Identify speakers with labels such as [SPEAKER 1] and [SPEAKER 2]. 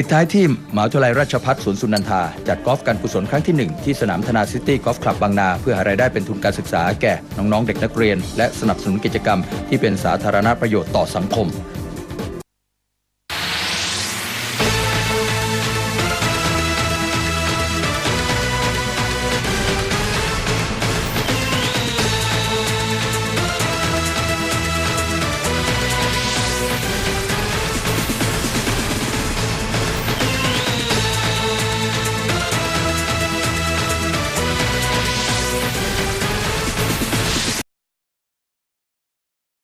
[SPEAKER 1] ปิดท้ายที่มหาวิทยาลัยราชภัฏสวนสุนันทา จัดกอล์ฟการกุศลครั้งที่ 1 ที่สนามธนาซิตี้กอล์ฟคลับบางนา เพื่อหารายได้เป็นทุนการศึกษาแก่น้องๆเด็กนักเรียน และสนับสนุนกิจกรรมที่เป็นสาธารณประโยชน์ต่อสังคม